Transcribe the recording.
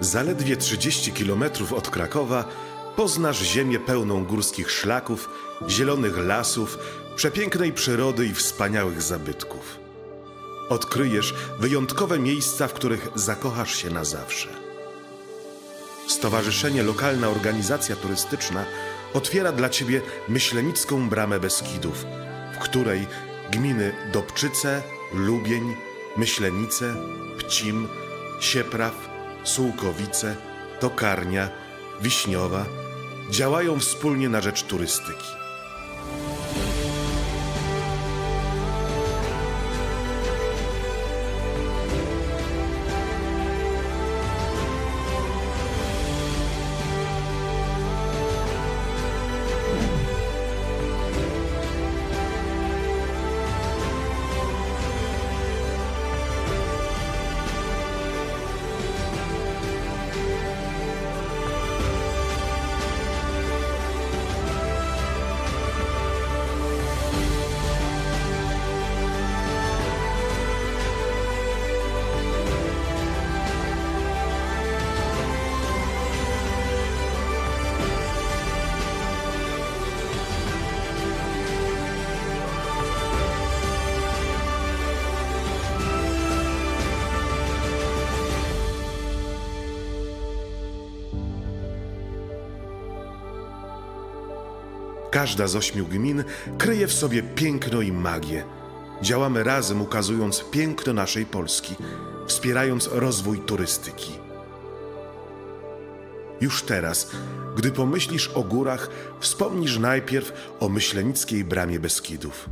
Zaledwie 30 kilometrów od Krakowa poznasz ziemię pełną górskich szlaków, zielonych lasów, przepięknej przyrody i wspaniałych zabytków. Odkryjesz wyjątkowe miejsca, w których zakochasz się na zawsze. Stowarzyszenie Lokalna Organizacja Turystyczna otwiera dla Ciebie Myślenicką Bramę Beskidów, w której gminy Dobczyce, Lubień, Myślenice, Pcim, Siepraw, Sułkowice, Tokarnia, Wiśniowa działają wspólnie na rzecz turystyki. Każda z ośmiu gmin kryje w sobie piękno i magię. Działamy razem, ukazując piękno naszej Polski, wspierając rozwój turystyki. Już teraz, gdy pomyślisz o górach, wspomnisz najpierw o myślenickiej bramie Beskidów.